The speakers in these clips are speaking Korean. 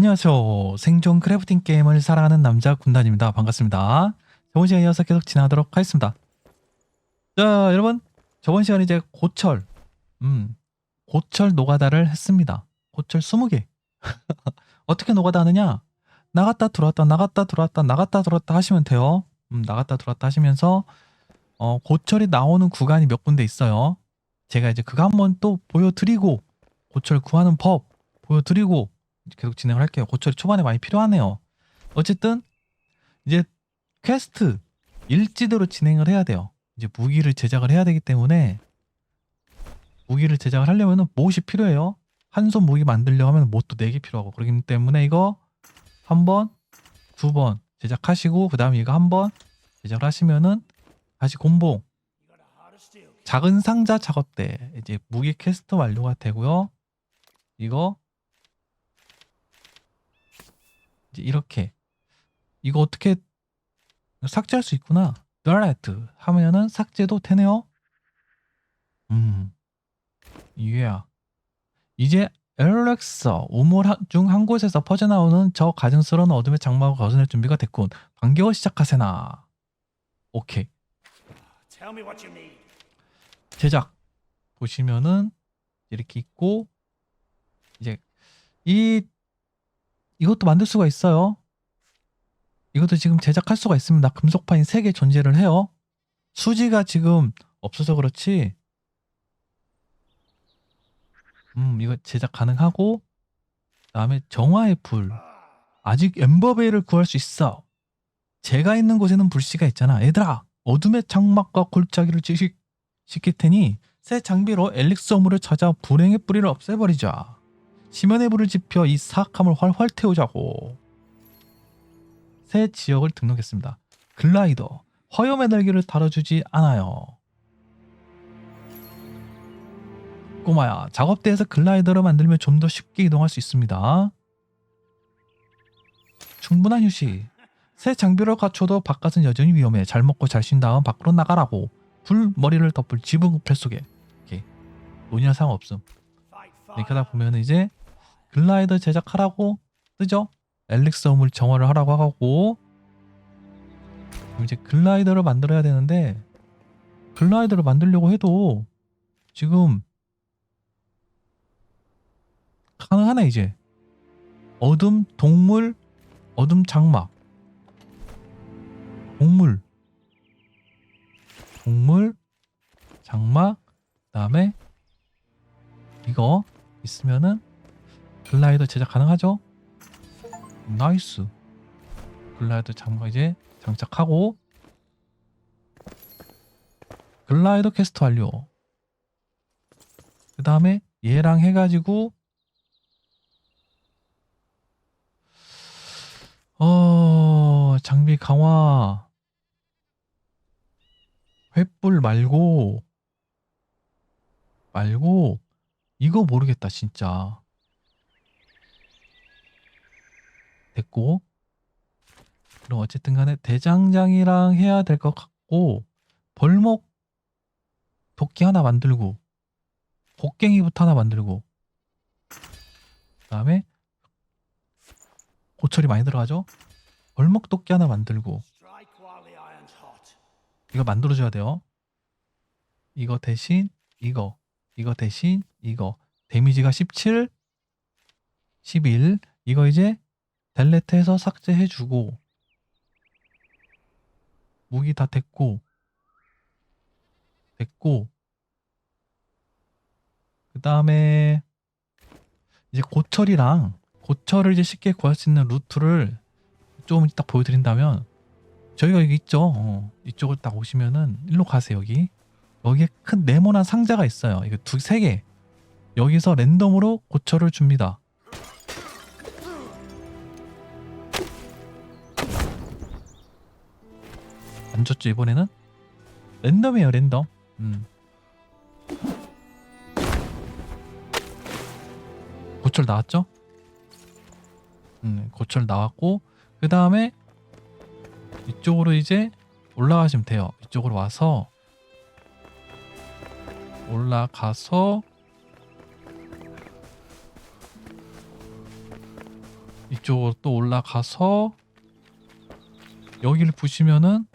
안녕하세요. 생존 크래프팅 게임을 사랑하는 남자 군단입니다. 반갑습니다. 저번 시간에 이어서 계속 진행하도록 하겠습니다. 자, 여러분. 저번 시간에 이제 고철, 음, 고철 노가다를 했습니다. 고철 20개. 어떻게 노가다 하느냐? 나갔다 들어왔다, 나갔다 들어왔다, 나갔다 들어왔다 하시면 돼요. 음, 나갔다 들어왔다 하시면서, 어, 고철이 나오는 구간이 몇 군데 있어요. 제가 이제 그거 한번 또 보여드리고, 고철 구하는 법 보여드리고, 계속 진행을 할게요. 고철이 초반에 많이 필요하네요. 어쨌든 이제 퀘스트 일지대로 진행을 해야 돼요. 이제 무기를 제작을 해야 되기 때문에 무기를 제작을 하려면은 못이 필요해요. 한 손 무기 만들려고 하면 못도 4개 필요하고 그렇기 때문에 이거 한 번, 두 번 제작하시고 그 다음에 이거 한 번 제작을 하시면은 다시 곤봉 작은 상자 작업 때 이제 무기 퀘스트 완료가 되고요. 이거 이제 이렇게 이거 어떻게 삭제할 수 있구나. 널라이트 하면은 삭제도 되네요. 음, 이게야. 이제 엘렉서 우물 한- 중한 곳에서 퍼져나오는 저 가증스러운 어둠의 장막을 거스낼 준비가 됐군. 반겨워 시작하세나. 오케이. 제작 보시면은 이렇게 있고 이제 이 이것도 만들 수가 있어요. 이것도 지금 제작할 수가 있습니다. 금속판이 3개 존재를 해요. 수지가 지금 없어서 그렇지. 음, 이거 제작 가능하고 그다음에 정화의 불. 아직 엠버베이를 구할 수 있어. 제가 있는 곳에는 불씨가 있잖아. 얘들아, 어둠의 장막과 골짜기를 지식 시킬 테니 새 장비로 엘릭스 어물을 찾아 불행의 뿌리를 없애버리자. 불을 지펴 이 사악함을 활활 태우자고. 새 지역을 등록했습니다. 글라이더, 화염의 날개를 다뤄주지 않아요. 꼬마야, 작업대에서 글라이더를 만들면 좀 더 쉽게 이동할 수 있습니다. 충분한 휴식. 새 장비를 갖춰도 바깥은 여전히 위험해. 잘 먹고 잘 쉰 다음 밖으로 나가라고. 불 머리를 덮을 지붕 펠 속에. 이렇게 논의할 상관 없음. 이렇게 fire. 하다 보면 이제 글라이더 제작하라고? 뜨죠? 엘릭스 어물 정화를 하라고 하고. 이제 글라이더를 만들어야 되는데 글라이더를 만들려고 해도 지금 가능하네 이제. 어둠 동물 어둠 장막. 동물. 동물 장막 그 다음에 이거 있으면은 글라이더 제작 가능하죠? 나이스. 글라이더 장막 이제 장착하고 글라이더 퀘스트 완료. 그 다음에 얘랑 해가지고 어 장비 강화 횃불 말고 말고 이거 모르겠다 진짜 됐고 그럼 어쨌든 간에 대장장이랑 해야 될 것 같고 벌목 도끼 하나 만들고 곡괭이부터 하나 만들고 그 다음에 고철이 많이 들어가죠? 벌목 도끼 하나 만들고. 이거 만들어줘야 돼요. 이거 대신 이거 이거 대신 이거. 데미지가 17 11 이거 이제 델레트해서 삭제해주고 무기 다 됐고 됐고 그 다음에 이제 고철이랑 고철을 이제 쉽게 구할 수 있는 루트를 조금 이따 보여드린다면 저희가 여기 있죠? 어, 이쪽을 딱 오시면은 일로 가세요 여기. 여기에 큰 네모난 상자가 있어요. 이거 두 세 개. 여기서 랜덤으로 고철을 줍니다 안 줬죠 이번에는? 랜덤이에요 랜덤. 음. 고철 나왔죠? 음, 고철 나왔고 그 다음에 이쪽으로 이제 올라가시면 돼요. 이쪽으로 와서 올라가서 이 이쪽으로 또 올라가서 여기를 보시면은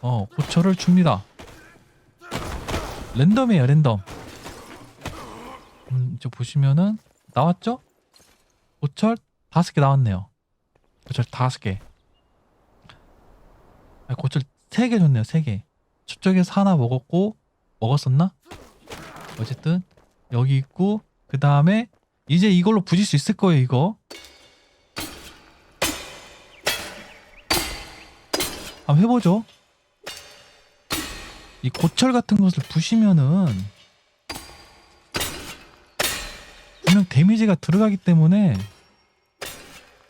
어 고철을 줍니다. 랜덤이에요 랜덤. 음 이쪽 보시면은 나왔죠? 고철 다섯 개 나왔네요. 고철 다섯 개. 아, 고철 세 개 줬네요 세 개. 저쪽에서 하나 먹었고 먹었었나? 어쨌든 여기 있고 그 다음에 이제 이걸로 부실 수 있을 거예요 이거 한번 해보죠 이 고철 같은 것을 부시면은 분명 데미지가 들어가기 때문에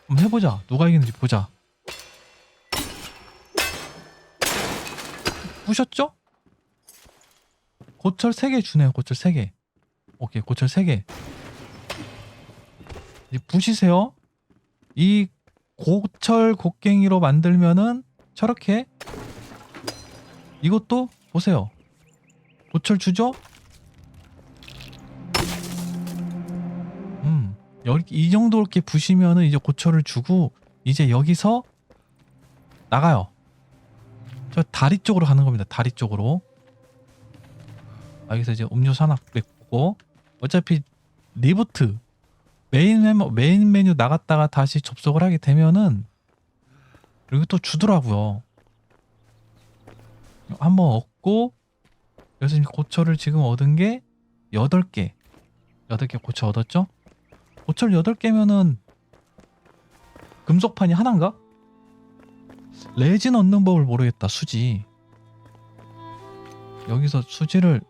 한번 해보자. 누가 이기는지 보자. 부셨죠? 고철 3개 주네요 고철 3개. 오케이 고철 3개. 이제 부시세요. 이 고철 곡괭이로 만들면은 저렇게 이것도 보세요 고철 주죠? 음 여기 이 정도 이렇게 부시면은 이제 고철을 주고 이제 여기서 나가요 저 다리 쪽으로 가는 겁니다 다리 쪽으로 아, 여기서 이제 음료수 하나 뺏고 어차피 리부트 메인 메뉴, 메인 메뉴 나갔다가 다시 접속을 하게 되면은 여기 또 주더라고요. 한번 얻고 그래서 지금 고철을 지금 얻은 게 8개 8개 고철 얻었죠? 고철 8개면은 금속판이 하나인가? 레진 얻는 법을 모르겠다 수지 여기서 수지를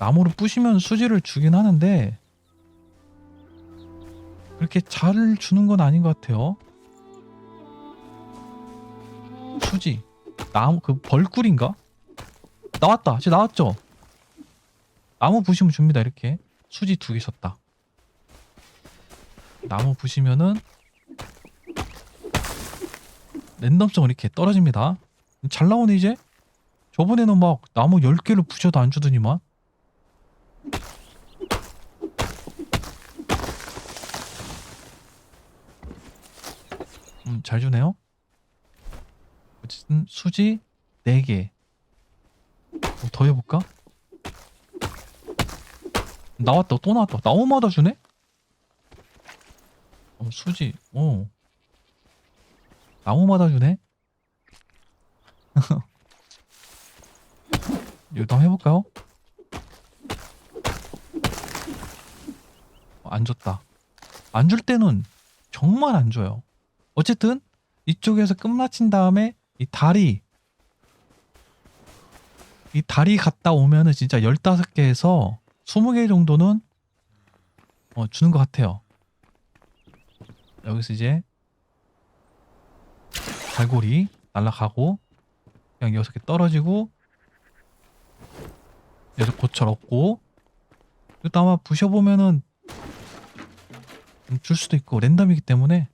나무로 부시면 수지를 주긴 하는데 그렇게 잘 주는 건 아닌 것 같아요. 수지 나무 그 벌꿀인가? 나왔다. 지금 나왔죠? 나무 부시면 줍니다. 이렇게 수지 두 개 줬다. 나무 부시면은 랜덤성으로 이렇게 떨어집니다. 잘 나오네 이제. 저번에는 막 나무 10개를 부셔도 안 주더니만. 음, 잘 주네요. 어쨌든 수지 4개. 뭐 더 해볼까? 나왔다. 또 나왔다. 나오마다 주네? 어, 수지. 어. 나무마다 주네? 한번 해볼까요? 어, 안 줬다. 안 줄 때는 정말 안 줘요. 어쨌든 이쪽에서 끝마친 다음에 이 다리 이 다리 갔다 오면은 진짜 15개에서 20개 정도는 어, 주는 것 같아요. 여기서 이제 갈고리 날라가고 그냥 6개 떨어지고 여기서 고철 얻고 이것도 아마 부셔보면은 음, 줄 수도 있고 랜덤이기 때문에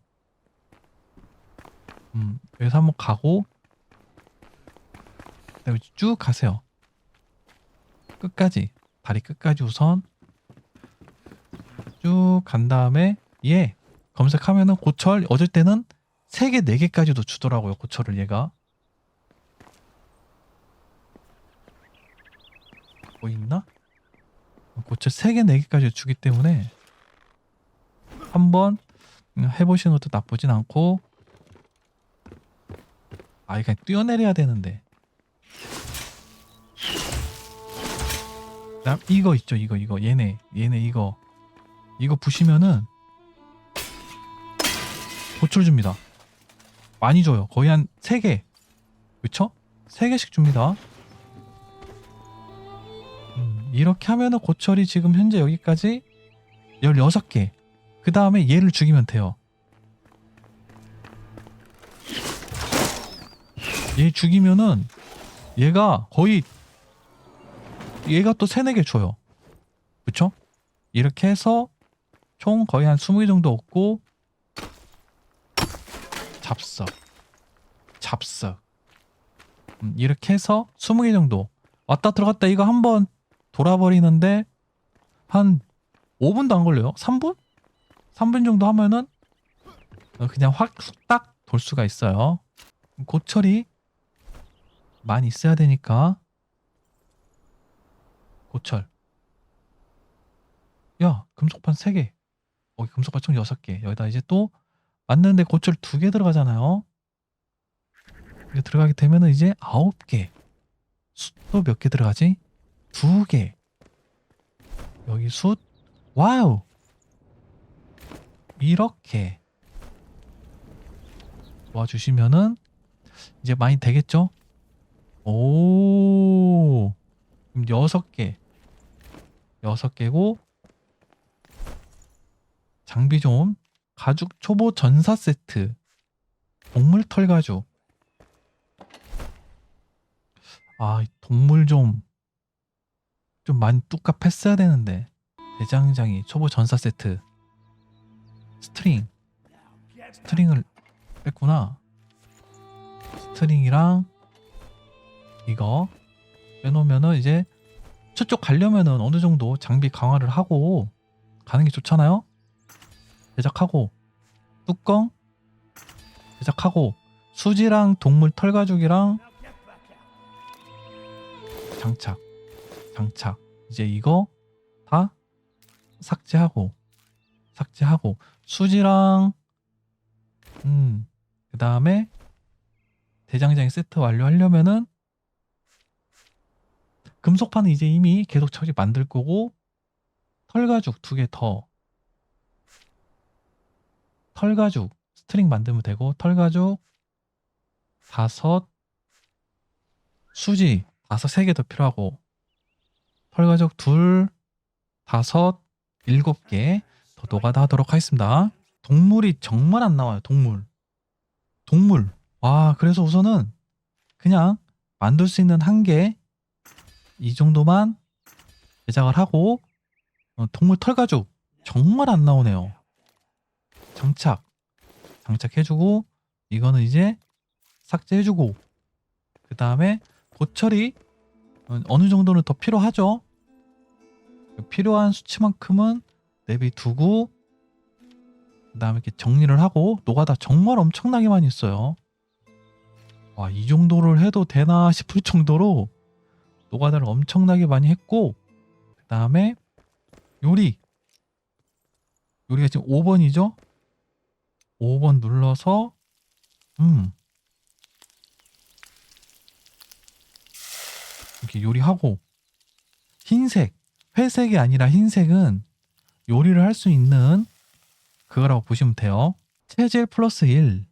음, 여기서 한번 가고 쭉 가세요. 끝까지 다리 끝까지 우선 쭉 간 다음에 얘 검색하면은 고철 얻을 때는 3개, 4개까지도 주더라고요. 고철을 얘가. 뭐 있나? 고철 3개, 4개까지 주기 때문에 한번 해보시는 것도 나쁘진 않고 아, 이거 뛰어내려야 되는데. 그다음 이거 있죠, 이거, 이거. 얘네, 얘네 이거. 이거 부시면은 고철 줍니다. 많이 줘요. 거의 한 3개. 그쵸? 3개씩 줍니다. 음, 이렇게 하면은 고철이 지금 현재 여기까지 16개. 그 다음에 얘를 죽이면 돼요. 얘 죽이면은 얘가 거의 얘가 또 3, 4개 줘요. 그쵸? 이렇게 해서 총 거의 한 20개 정도 얻고 잡석 잡석 음, 이렇게 해서 20개 정도 왔다 들어갔다 이거 한번 돌아버리는데 한 5분도 안 걸려요. 3분? 3분 정도 하면은 어, 그냥 확 딱 돌 수가 있어요. 고철이 많이 있어야 되니까 고철. 야, 금속판 3개. 여기 금속판 총 6개. 여기다 이제 또 맞는데 고철 2개 들어가잖아요. 이게 들어가게 되면은 이제 9개. 숯도 몇개 들어가지? 2개. 여기 숯. 와우. 이렇게 도와주시면은 이제 많이 되겠죠? 오. 그럼 여섯 개. 여섯 개고 장비 좀 가죽 초보 전사 세트. 동물 털 가죽. 아, 이 동물 좀좀 많이 뚝갑 했어야 되는데. 대장장이 초보 전사 세트. 스트링. 스트링을 뺐구나. 스트링이랑 이거 빼놓으면은 이제 저쪽 가려면은 어느 정도 장비 강화를 하고 가는 게 좋잖아요. 제작하고 뚜껑 제작하고 수지랑 동물 back out. 장착 장착 이제 이거 다 삭제하고 삭제하고 수지랑 음 그 다음에 대장장이 세트 완료하려면은 금속판은 이제 이미 계속 처리 만들 거고 털가죽 두 개 더. 털가죽 스트링 만들면 되고 털가죽 다섯 수지 다섯 세 개 더 필요하고 털가죽 둘 다섯 일곱 개 더 노가다 하도록 하겠습니다. 동물이 정말 안 나와요 동물. 동물. 와 그래서 우선은 그냥 만들 수 있는 한개 이 정도만 제작을 하고 어, 동물 털가죽 정말 안 나오네요. 장착 장착해주고 이거는 이제 삭제해주고 그 다음에 고철이 어, 어느 정도는 더 필요하죠? 필요한 수치만큼은 내비두고 그 다음에 이렇게 정리를 하고 노가다 정말 엄청나게 많이 있어요. 와 이 정도를 해도 되나 싶을 정도로 노가다를 엄청나게 많이 했고 그 다음에 요리. 요리가 지금 5번이죠? 5번 눌러서 음. 이렇게 요리하고. 흰색. 회색이 아니라 흰색은 요리를 할 수 있는 그거라고 보시면 돼요. 체질 플러스 1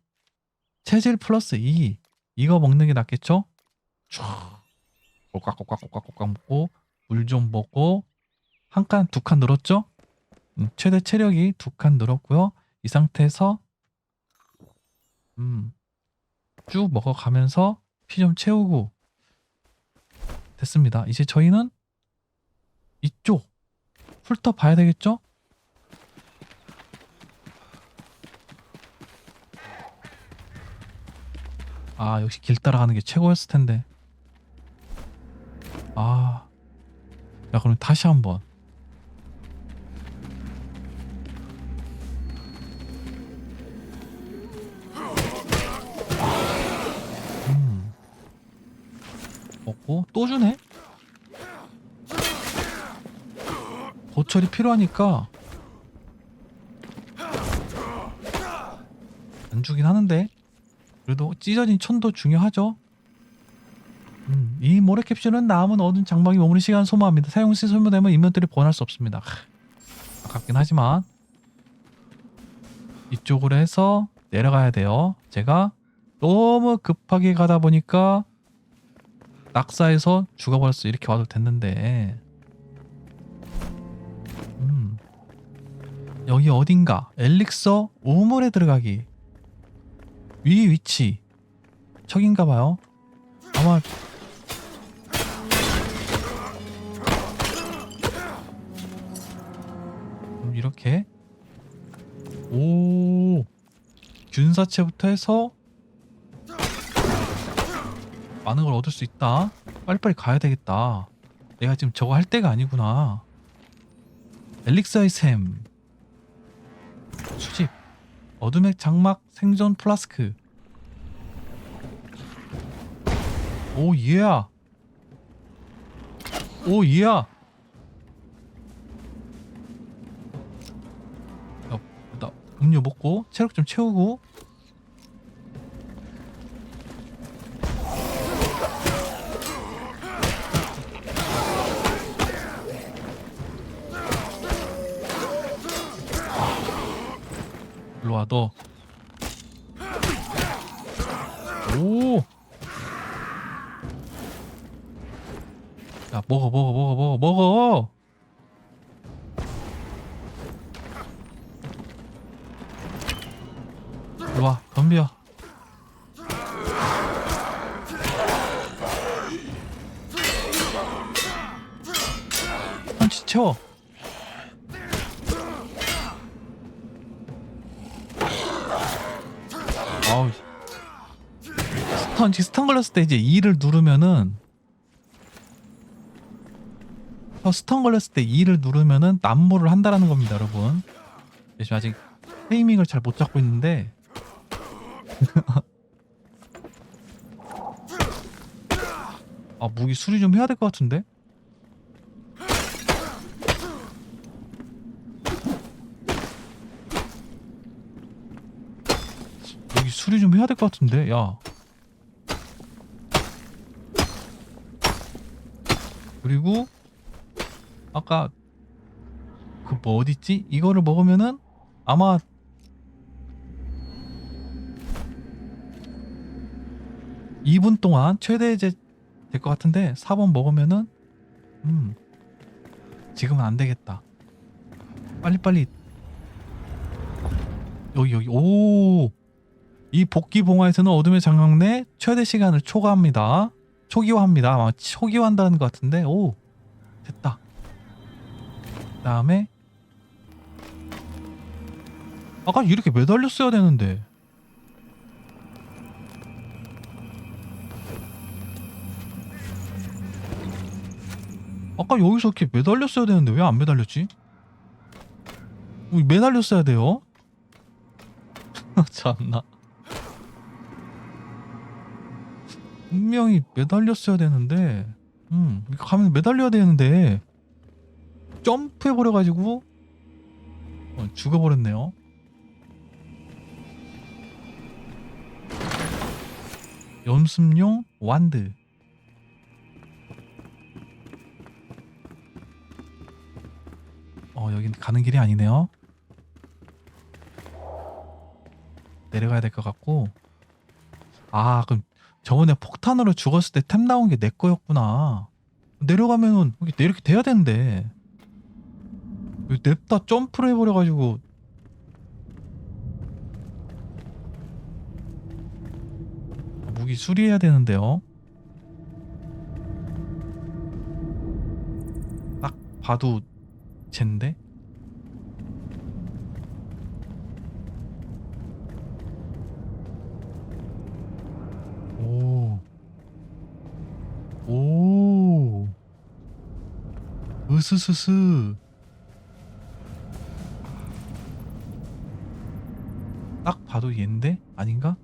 체질 플러스 2 이거 먹는 게 낫겠죠? 촤 꼬깍꼬깍꼬깍꼬깍 먹고 물 좀 먹고 한 칸 두 칸 늘었죠? 음, 최대 체력이 두 칸 늘었고요 이 상태에서 음, 쭉 먹어가면서 피 좀 채우고 됐습니다. 이제 저희는 이쪽 훑어 봐야 되겠죠? 아 역시 길 따라가는 게 최고였을 텐데. 아, 야 그럼 다시 한번. 음. 먹고 또 주네. 고철이 필요하니까 안 주긴 하는데 그래도 찢어진 천도 중요하죠. 음, 이 모래 캡슐은 남은 어두운 장막이 머무는 시간 소모합니다. 사용 시 소모되면 인ven토리 보관할 수 없습니다. 하, 아깝긴 하지만 이쪽으로 해서 내려가야 돼요. 제가 너무 급하게 가다 보니까 낙사해서 죽어버렸어. 이렇게 와도 됐는데. 음. 여기 어딘가 엘릭서 우물에 들어가기. 위 위치. 척인가 봐요. 아마 음, 이렇게. 오. 균사체부터 해서 많은 걸 얻을 수 있다. 빨리빨리 가야 되겠다. 내가 지금 저거 할 때가 아니구나. 엘릭서의 샘. 수집. 어둠의 장막 생존 플라스크. 오 예야. 오 예야 야, 음료 먹고 체력 좀 채우고 일로 와 너. 오. 야 먹어 먹어 먹어 먹어 먹어. 와 덤벼. 펀치 채워. 아우 스턴 스턴 걸렸을 때 이제 2를 누르면은 저 스턴 걸렸을 때 2를 누르면은 난모를 한다라는 겁니다 여러분 지금 아직 테이밍을 잘 못 잡고 있는데 아 무기 수리 좀 해야 될 것 같은데? 여기 수리 좀 해야 될 것 같은데? 야. 그리고 아까 그 뭐 어딨지? 이거를 먹으면은 아마 이분 동안 최대 이제 될 것 같은데 4번 먹으면은 음 지금은 안 되겠다 빨리빨리 여기 여기 오 이 복귀 봉화에서는 어둠의 장막 내 최대 시간을 초과합니다. 초기화합니다. 아마 초기화한다는 것 같은데 오 됐다. 그다음에 아까 이렇게 매달렸어야 되는데 아까 여기서 이렇게 매달렸어야 되는데 왜 안 매달렸지? 어, 매달렸어야 돼요. 참나. 분명히 매달렸어야 되는데, 음, 가면 매달려야 되는데, 점프해버려가지고, 어, 죽어버렸네요. 연습용 완드. 어, 여긴 가는 길이 아니네요. 내려가야 될 것 같고. 아, 그럼 저번에 폭탄으로 죽었을 때 템 나온 게 내 거였구나. 내려가면은 이렇게 돼야 되는데. 왜 냅다 점프를 해버려가지고. 무기 수리해야 되는데요. 딱 봐도 젠데? 오. 오. 으스스스. 딱 봐도 얘인데? 아닌가?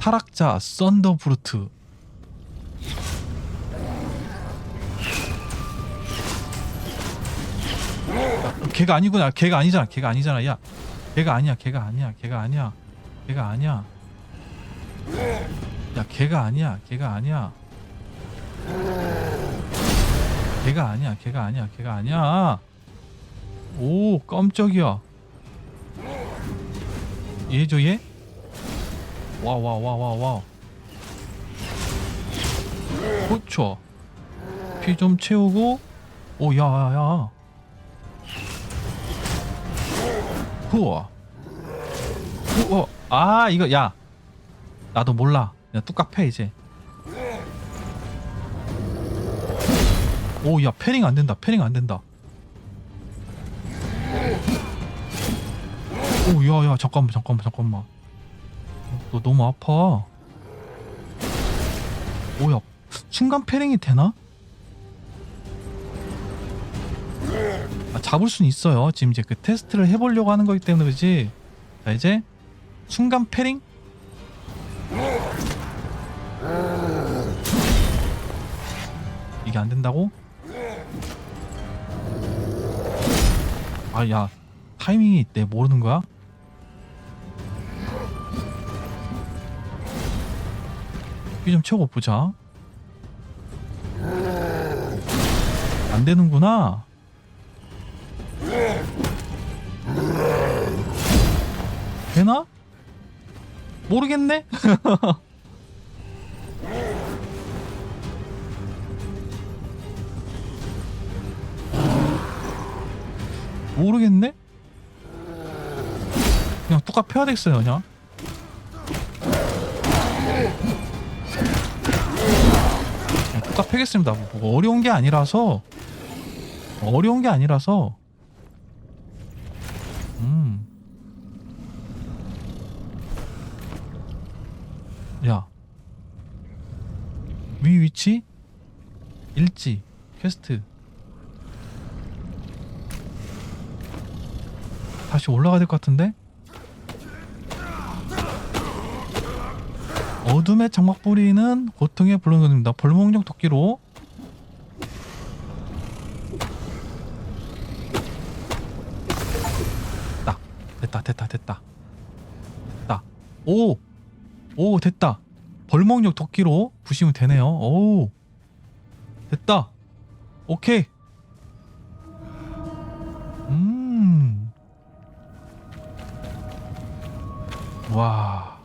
타락자 썬더브루트. 걔가 아니구나. 걔가 아니잖아. 걔가 아니잖아. 야. 걔가 아니야. 걔가 아니야. 걔가 아니야. 걔가 아니야. 야, 걔가 아니야. 걔가 아니야. 걔가 아니야. 걔가 아니야. 걔가 아니야. 오, 깜짝이야. 얘죠, 얘? 와, 와, 와, 와, 와. 그렇죠. 피 좀 채우고. 오, 야, 야, 야. 우와. 우와. 아, 이거, 야. 나도 몰라. 야, 뚝딱 패, 이제. 오, 야, 패링 안 된다. 패링 안 된다. 오, 야, 야, 잠깐만, 잠깐만, 잠깐만. 너 너무 아파. 오, 야, 순간 패링이 되나? 아, 잡을 수는 있어요. 지금 이제 그 테스트를 해보려고 하는 거기 때문에 그렇지. 자 이제 순간 패링. 이게 안 된다고? 아, 야, 타이밍이 내 모르는 거야? 피좀 채우고 보자. 안 되는구나. 되나? 모르겠네? 모르겠네? 그냥 뚜까 펴야 되겠어요 그냥 그냥 뚜까 펴겠습니다 뭐 어려운 게 아니라서 어려운 게 아니라서 음. 야. 위 위치? 일지. 퀘스트. 다시 올라가야 될 것 같은데? 어둠의 장막 뿌리는 고통의 불능입니다. 벌목용 도끼로 됐다. 됐다. 됐다. 됐다. 됐다. 오! 오, 됐다. 벌목용 도끼로 부시면 되네요. 오. 됐다. 오케이. 음. 와.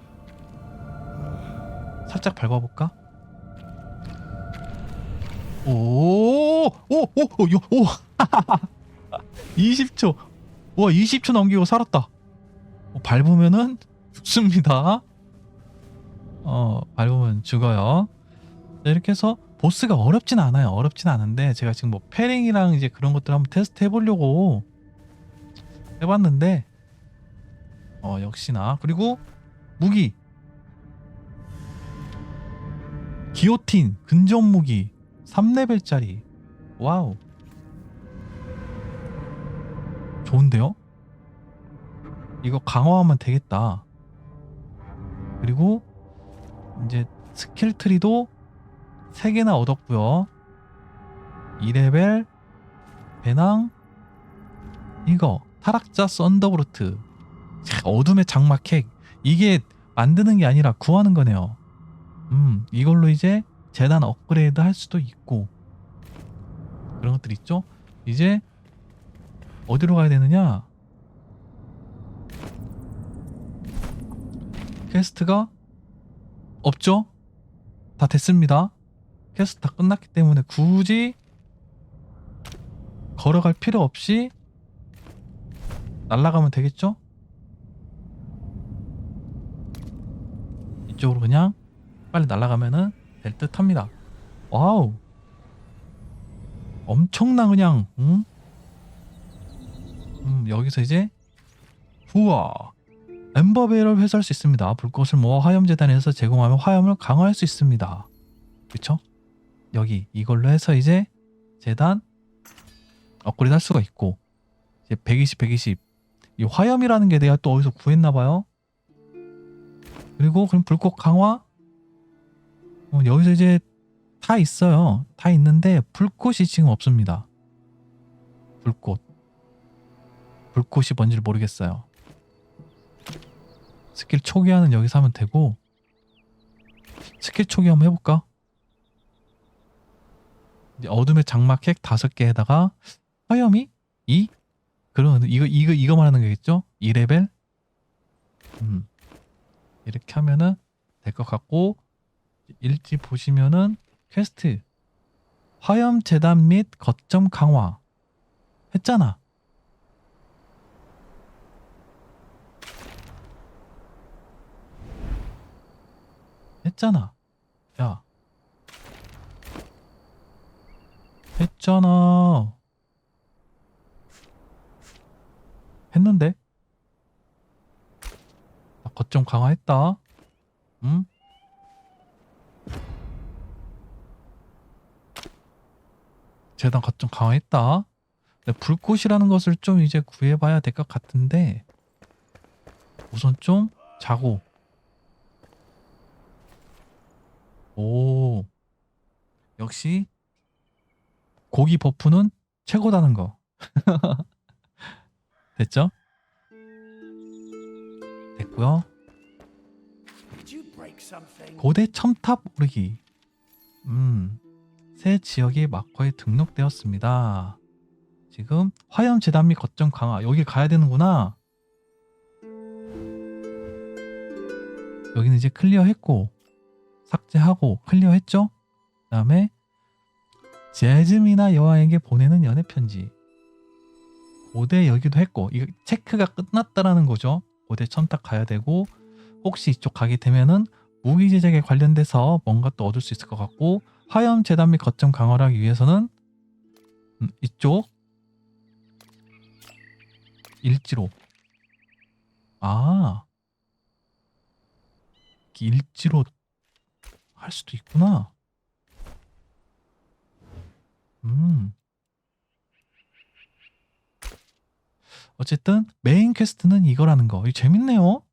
살짝 밟아볼까? 오, 오, 오, 오, 요, 오. 20초. 와, 20초 넘기고 살았다. 어, 밟으면은 죽습니다. 어, 밟으면 죽어요. 자, 이렇게 해서 보스가 어렵진 않아요. 어렵진 않은데 제가 지금 뭐 패링이랑 이제 그런 것들 한번 테스트 해보려고 해봤는데 어 역시나 그리고 무기 기오틴 근접 무기 3레벨짜리 와우 좋은데요? 이거 강화하면 되겠다 그리고 이제 스킬 트리도 3개나 얻었고요. 2레벨 배낭 이거 타락자 썬더브루트. 차, 어둠의 장막 객 이게 만드는 게 아니라 구하는 거네요. 음 이걸로 이제 재단 업그레이드 할 수도 있고. 그런 것들 있죠? 이제 어디로 가야 되느냐? 퀘스트가 없죠 다 됐습니다 퀘스트 다 끝났기 때문에 굳이 걸어갈 필요 없이 날아가면 되겠죠? 이쪽으로 그냥 빨리 날아가면은 될 듯 합니다. 와우, 엄청나 그냥. 응? 음, 여기서 이제 우와 엠버베일을 회수할 수 있습니다. 불꽃을 모아 화염재단에서 제공하면 화염을 강화할 수 있습니다. 그쵸? 여기 이걸로 해서 이제 재단 업그레이드 할 수가 있고 이제 120, 120. 이 화염이라는 게 내가 또 어디서 구했나 봐요. 그리고 그럼 불꽃 강화 어, 여기서 이제 다 있어요. 다 있는데 불꽃이 지금 없습니다. 불꽃. 불꽃이 뭔지를 모르겠어요. 스킬 초기화는 여기서 하면 되고 스킬 초기 한번 해볼까? 어둠의 장막 핵 다섯 개에다가 화염이 2? 그런 이거 이거 이거 말하는 거겠죠? 2레벨? 음. 이렇게 하면은 될 것 같고 일지 보시면은 퀘스트 화염 재단 및 거점 강화 했잖아. 했잖아. 야. 했잖아. 했는데? 나 거점 강화했다. 응? 재단 거점 강화했다. 네, 불꽃이라는 것을 좀 이제 구해봐야 될 것 같은데 우선 좀 자고 오. 역시 고기 버프는 최고다는 거. 됐죠? 됐고요? 고대 첨탑 오르기. 음, 새 지역이 마커에 등록되었습니다. 지금 화염 재단 및 거점 강화. 여기 가야 되는구나. 여기는 이제 클리어했고 삭제하고 클리어했죠? 그 다음에 제즈미나 여왕에게 보내는 연애 편지. 고대 여기도 했고 이거 체크가 끝났다라는 거죠. 고대 첨탑 가야 되고 혹시 이쪽 가게 되면은 무기 제작에 관련돼서 뭔가 또 얻을 수 있을 것 같고 화염 재단 및 거점 강화를 하기 위해서는 음, 이쪽? 일지로. 아. 일지로 할 수도 있구나. 음. 어쨌든 메인 퀘스트는 이거라는 거. 이거 재밌네요.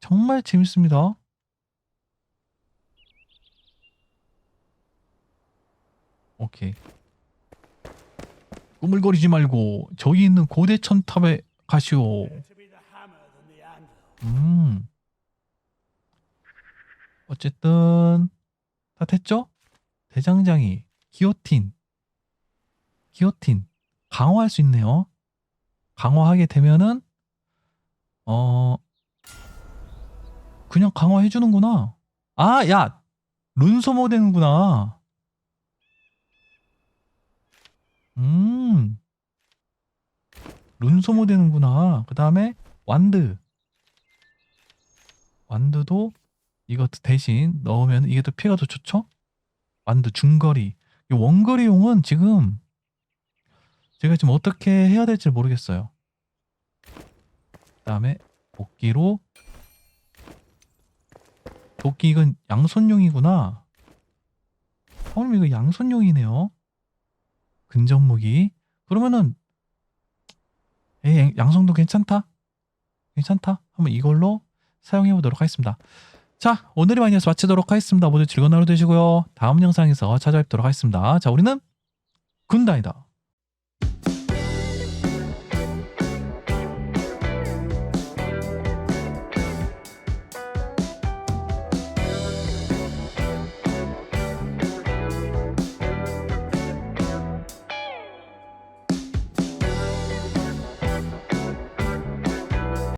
정말 재밌습니다. 오케이. 꾸물거리지 말고 저기 있는 고대 첨탑에 가시오. Better 어쨌든 다 됐죠? 대장장이 기오틴 기오틴 강화할 수 있네요. 강화하게 되면은 어 그냥 강화해 주는구나. 아, 야. 룬 소모 되는구나. 음. 룬 소모 되는구나. 그다음에 완드. 완두도 이것 대신 넣으면 이게 더 피해가 더 좋죠? 완두 중거리. 이 원거리용은 지금 제가 지금 어떻게 해야 될지 모르겠어요. 그 다음에 도끼로 도끼 이건 양손용이구나. 어, 이거 양손용이네요. 근접무기. 그러면은 에이, 양성도 괜찮다. 괜찮다. 한번 이걸로 사용해 보도록 하겠습니다. 자, 오늘의 마이너스 마치도록 하겠습니다. 모두 즐거운 하루 되시고요. 다음 영상에서 찾아뵙도록 하겠습니다. 자, 우리는 군단이다.